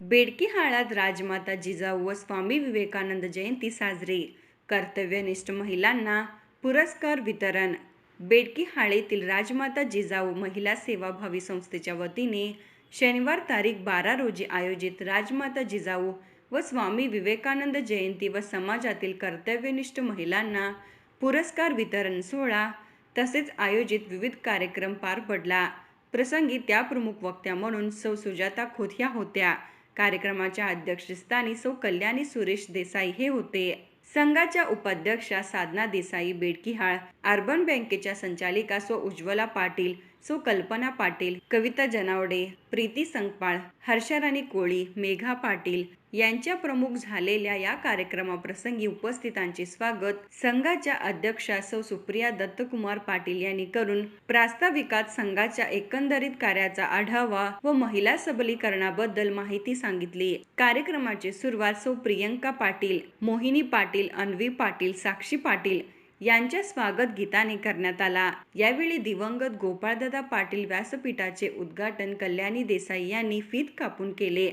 बेडकी हाळात राजमाता जिजाऊ व स्वामी विवेकानंद जयंती साजरी. कर्तव्यनिष्ठ महिलांना पुरस्कार वितरण. बेडकी हाळेतील राजमाता जिजाऊ महिला सेवाभावी संस्थेच्या वतीने शनिवार तारीख बारा रोजी आयोजित राजमाता जिजाऊ व स्वामी विवेकानंद जयंती व समाजातील कर्तव्यनिष्ठ महिलांना पुरस्कार वितरण सोहळा तसेच आयोजित विविध कार्यक्रम पार पडला. प्रसंगी त्या प्रमुख वक्त्या म्हणून सौ सुजाता खोत ह्या होत्या. कार्यक्रमाच्या अध्यक्षस्थानी सौ कल्याणी सुरेश देसाई हे होते. संघाच्या उपाध्यक्षा साधना देसाई बेडकिहाळ अर्बन बँकेच्या संचालिका स्व उज्ज्वला पाटील सो कल्पना पाटील कविता जनावडे प्रीती संकपाळ हर्षराणी कोळी मेघा पाटील यांच्या प्रमुख झालेल्या या कार्यक्रमाप्रसंगी उपस्थितांचे स्वागत संघाच्या अध्यक्षा सौ सुप्रिया दत्तकुमार पाटील यांनी करून प्रास्ताविकात संघाच्या एकंदरीत कार्याचा आढावा व महिला सबलीकरणाबद्दल माहिती सांगितली. कार्यक्रमाची सुरुवात सौ प्रियंका पाटील मोहिनी पाटील अन्वी पाटील साक्षी पाटील यांच्या स्वागत गीताने करण्यात आला. यावेळी दिवंगत गोपाळदादा पाटील व्यासपीठाचे उद्घाटन कल्याणी देसाई यांनी फीत कापून केले.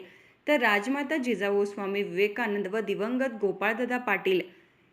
तर राजमाता जिजाऊ स्वामी विवेकानंद व दिवंगत गोपाळदादा पाटील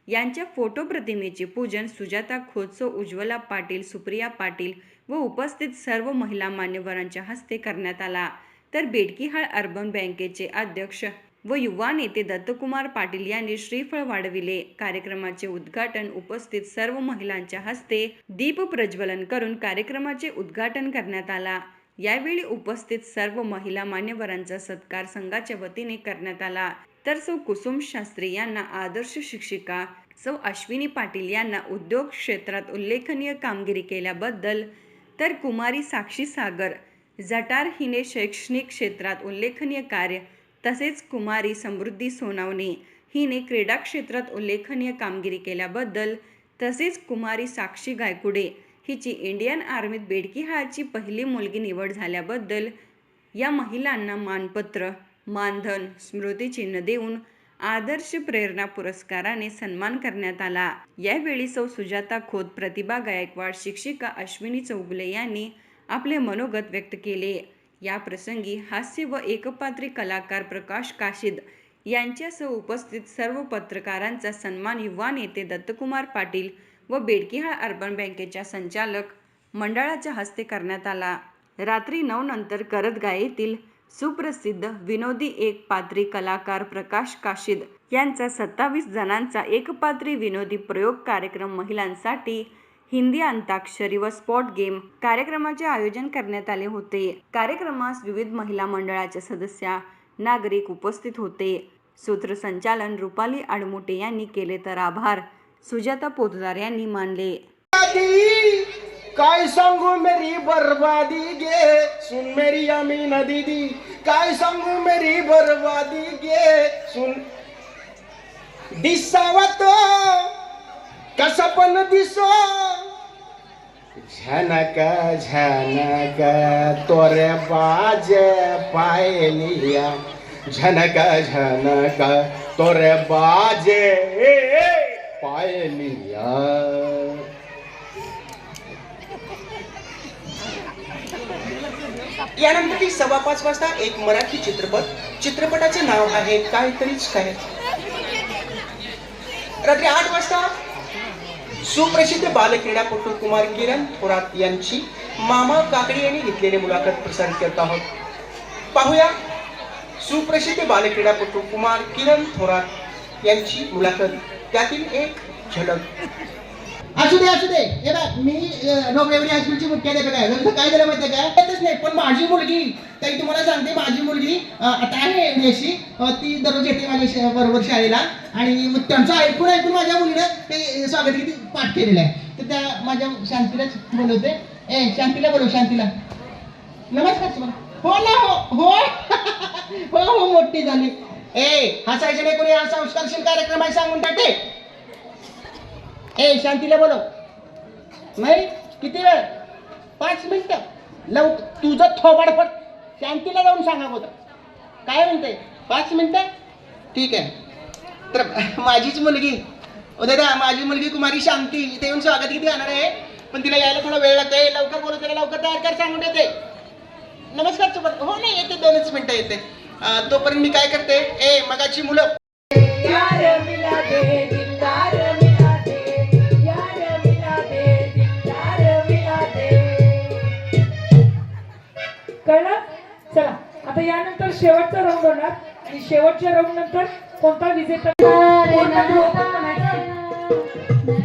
यांच्या फोटो प्रतिमेचे पूजन सुजाता खोतसो उज्ज्वला पाटील सुप्रिया पाटील व उपस्थित सर्व महिला मान्यवरांच्या हस्ते करण्यात आला. तर बेडकीहाळ अर्बन बँकेचे अध्यक्ष व युवा नेते दत्तकुमार पाटील यांनी श्रीफळ वाढविले. कार्यक्रमाचे उद्घाटन उपस्थित सर्व महिलांच्या हस्ते दीप प्रज्वलन करून कार्यक्रमाचे उद्घाटन करण्यात आला. यावेळी उपस्थित सर्व महिला मान्यवरांचा सत्कार संघाच्या वतीने करण्यात आला. तर सौ कुसुम शास्त्री यांना आदर्श शिक्षिका सौ अश्विनी पाटील यांना उद्योग क्षेत्रात उल्लेखनीय कामगिरी केल्याबद्दल तर कुमारी साक्षी सागर जटार हिने शैक्षणिक क्षेत्रात उल्लेखनीय कार्य तसेच कुमारी समृद्धी सोनावणे हिने क्रीडा क्षेत्रात उल्लेखनीय कामगिरी केल्याबद्दल तसेच कुमारी साक्षी गायकुडे हिची इंडियन आर्मीत बेडकीहाळची पहिली मुलगी निवड झाल्याबद्दल या महिलांना मानपत्र मानधन स्मृतिचिन्ह देऊन आदर्श प्रेरणा पुरस्काराने सन्मान करण्यात आला. यावेळी सौ सुजाता खोत प्रतिभा गायकवाड शिक्षिका अश्विनी चौगुले यांनी आपले मनोगत व्यक्त केले. या प्रसंगी हास्य व एकपात्री कलाकार प्रकाश काशीद यांच्यासह उपस्थित सर्व पत्रकारांचा सन्मान युवा नेते दत्तकुमार पाटील व बेडकिहाळ अर्बन बँकेच्या संचालक मंडळाच्या हस्ते करण्यात आला. रात्री नऊ नंतर करदगा येथील सुप्रसिद्ध विनोदी एकपात्री कलाकार प्रकाश काशीद यांचा सत्तावीस जणांचा एकपात्री विनोदी प्रयोग कार्यक्रम महिलांसाठी हिंदी अंताक्षरी व स्पॉट गेम कार्यक्रमाचे आयोजन करण्यात आले होते. कार्यक्रमास विविध महिला मंडळाच्या सदस्या नागरिक उपस्थित होते. सूत्रसंचालन रुपाली आडमुटे यांनी केले तर आभार. सुजाता पोतदार यांनी मानले. काय सांगू मेरी बर्बादी गे? सुन मेरी अमीना दीदी काय सांगू मेरी बर्बादी गे? सुन दिसावा तो कसा पण दिसो. झनक झनक तोरे बाज पायलिया झनक झनक तोरे बाजे पायलिया यानंतर ती सव्वा पाच वाजता एक मराठी चित्रपट चित्रपटाचे नाव आहे काहीतरीच काय? रात्री आठ वाजता सुप्रसिद्ध बालक्रीडापटू कुमार किरण थोरात यांची मामा काकडी यांनी घेतलेली मुलाखत प्रसारित करत आहोत. पाहूया सुप्रसिद्ध बालक्रीडापटू कुमार किरण थोरात यांची मुलाखत. त्यातील एक झलक. असू दे असू दे. हे बघ मी डोंगरेवरी हायस्कूलची मुख्य आहे काय नंतर काय झालं माहितीये काय येतच नाही पण माझी मुलगी ताई तुम्हाला सांगते माझी मुलगी आता आहे एमएससी ती दररोज येते माझ्या बरोबर शाळेला. आणि मग त्यांचं ऐकून ऐकून माझ्या मुलीनं ते स्वागत किती पाठ केलेला आहे. तर त्या माझ्या शांतीलाच बोलवते. ए शांतीला बोलव शांतीला. नमस्कार तुम्हाला. हो ना हो हो. हो हो मोठी झाली. ए हसायचे नाही कोणी. हा संस्कारशील कार्यक्रम आहे सांगून टाकते ए शांतीला बोलव. नाही किती वेळ? पाच मिनिटं. लव तुझं थोबाडपट शांतीला जाऊन सांगा बोल काय म्हणते पाच मिनिटं? ठीक आहे. तर माझीच मुलगी. ओ दादा माझी मुलगी कुमारी शांती इथे येऊन स्वागत किती जाणार आहे? पण तिला यायला थोडा वेळ लागतोय. लवकर बोलव तिला लवकर तयार कर सांगून देते. नमस्कार सुपर हो नाही येते दोनच मिनिटं येते. तोपर्यंत मी काय करते? ए मगाची मुलं. यार मिला दे दिलदार मिला दे यार मिला दे दिलदार मिला दे कळलं? चला आता यानंतर शेवटचा राऊंड होणार. आणि शेवटच्या राऊंड नंतर कोणता विजेता Thank you.